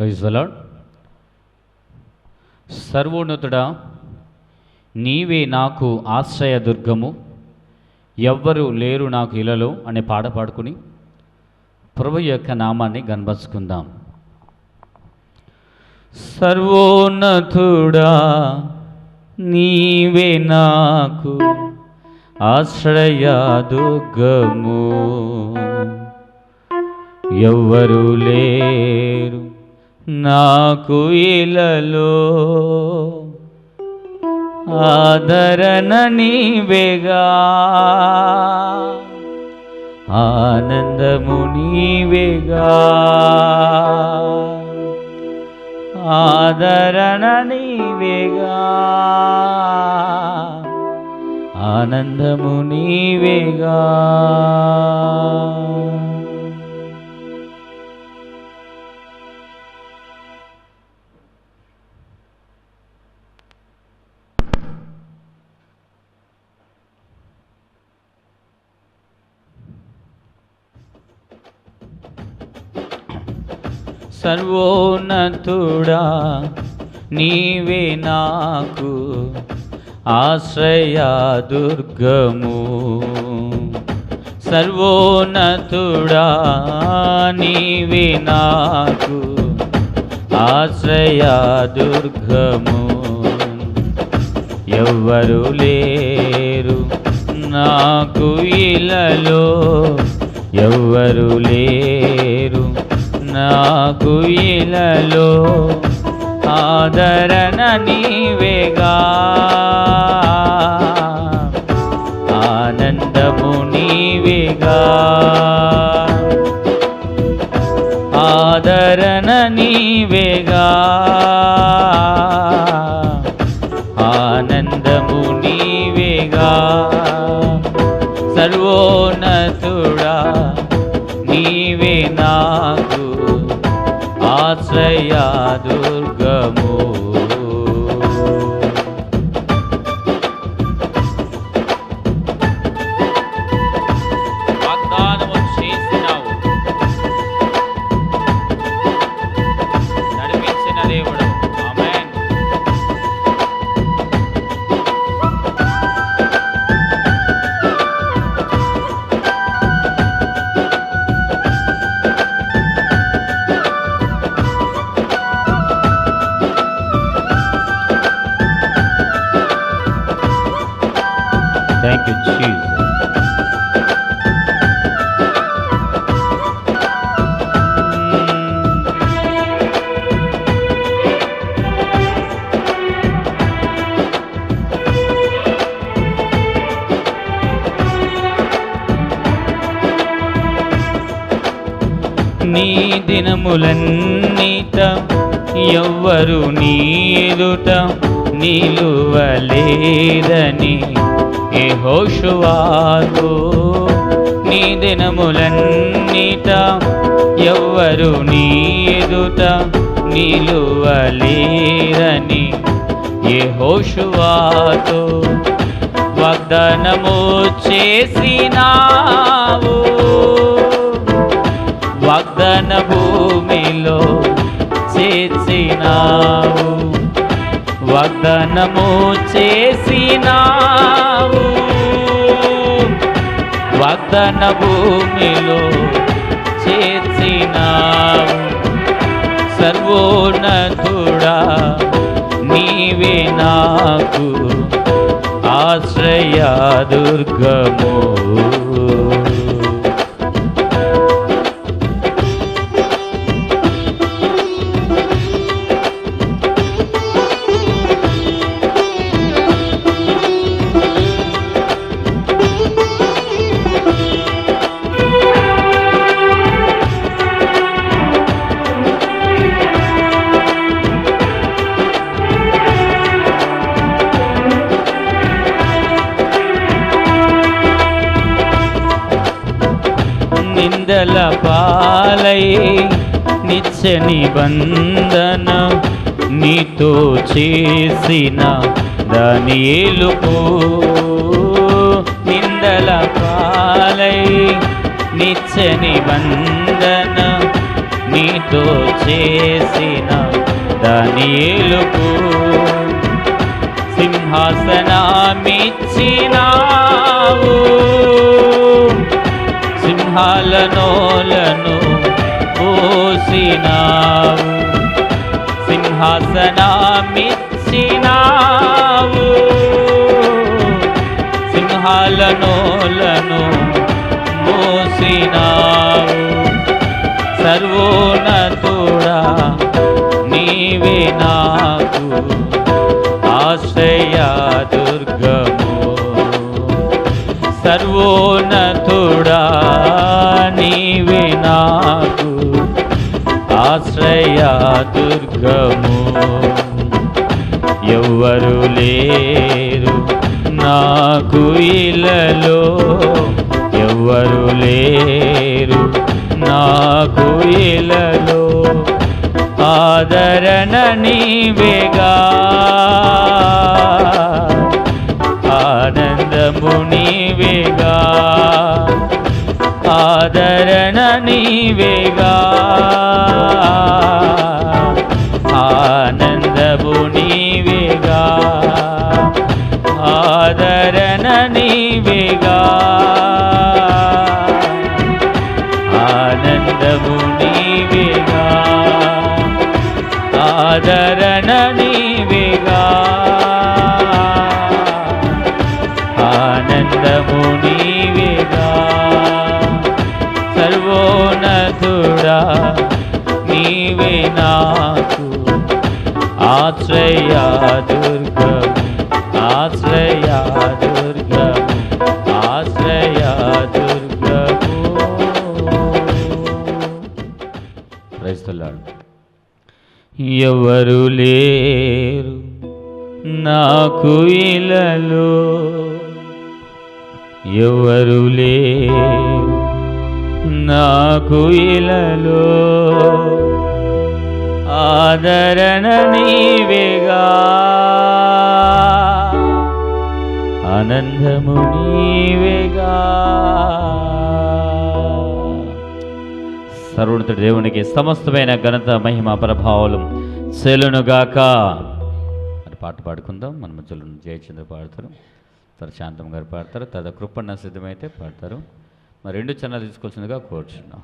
Praise అలాడ్ సర్వోన్నతుడా నీవే నాకు ఆశ్రయదుర్గము ఎవ్వరు లేరు నాకు ఇలలో అనే పాట పాడుకుని ప్రభు యొక్క నామాన్ని గనపరుచుకుందాం సర్వోన్నతుడా నీవే నాకు ఆశ్రయ దుర్గము ఎవ్వరు లేరు నాకు ఇలలో ఆదరణ నీవేగా. ఆనందము నీవేగా. ఆదరణ నీవేగా. ఆనందము నీవేగా. సర్వోన్నతుడా నీవే నాకు ఆశ్రయ దుర్గము. సర్వోన్నతుడా నీవే నాకు ఆశ్రయ దుర్గము. ఎవ్వరు లేరు నాకు ఇలలో ఎవ్వరు లేరు నాకు ఇలలో ఆదరణ నీవేగా. ఆనందము నీవేగా. ఆదరణ నీవేగా. ఆనందము నీవేగా. ఆశ్రయ Thank you, Jesus. నీ దినములన్నీట ఎవ్వరు నీ ఎదుట నిలువలేదని ఏ హోషువాకు నీ దినములన్నీట ఎవ్వరు నీ ఎదుట నిలువలేరని ఏ హోషువాతో వాగ్దానము చేసినావు. వాగ్దాన భూమిలో చేసినావు. వాగ్దానము చేసినా వాగ్దాన భూమిలో చేసినావు సర్వోన్నతుడా నీవే నాకు ఆశ్రయ దుర్గము. నిందల పాలై నిత్య నిబంధన నీతో చేసిన దాని నిందల పాలై నిత్య నిబంధన నీతో చేసిన దానియేలుకు సింహాసనామిచ్చినా సింహాలనోలను పోసినావు. సింహాసనమిచ్చినావు. సింహాలనోలను మోసినావు సర్వోన్నతుడా నీవే నాకు ఆశ్రయ దుర్గము. సర్వోన్నత నాకు ఆశ్రయ దుర్గము. ఎవ్వరు లేరు నాకు ఇలలో ఎవ్వరు లేరు నాకు ఇలలో ఆదరణ నీవేగా. ఆనందము నీవేగా. ఆదరణ నీవేగా. ఆనందము నీవేగా. ఆదరణ నీవేగా. ఆనందము నీవేగా. ఆదరణ నీవేగా. ఆనందము ఆశ్రయ దుర్గము ఆశ్రయ దుర్గము ఆశ్రయ దుర్గము. క్రైస్తలాడు ఎవరు లేరు నాకు ఇలలో? ఎవరు లేరు నాకు ఇలలో? ఆదరణ నీవేగా. ఆనందము నీవేగా. సర్వోన్నతుడి దేవునికి సమస్తమైన ఘనత మహిమ ప్రభావాలు సెలునుగాక మరి పాట పాడుకుందాం. మన మధ్యలో జయచంద్ర పాడతారు. తర్వాత శాంతం గారు పాడతారు. తర్వాత కృపణ సిద్ధమైతే పాడతారు. మరి రెండు చిన్న తీసుకోవాల్సిందిగా కోరుచున్నాం.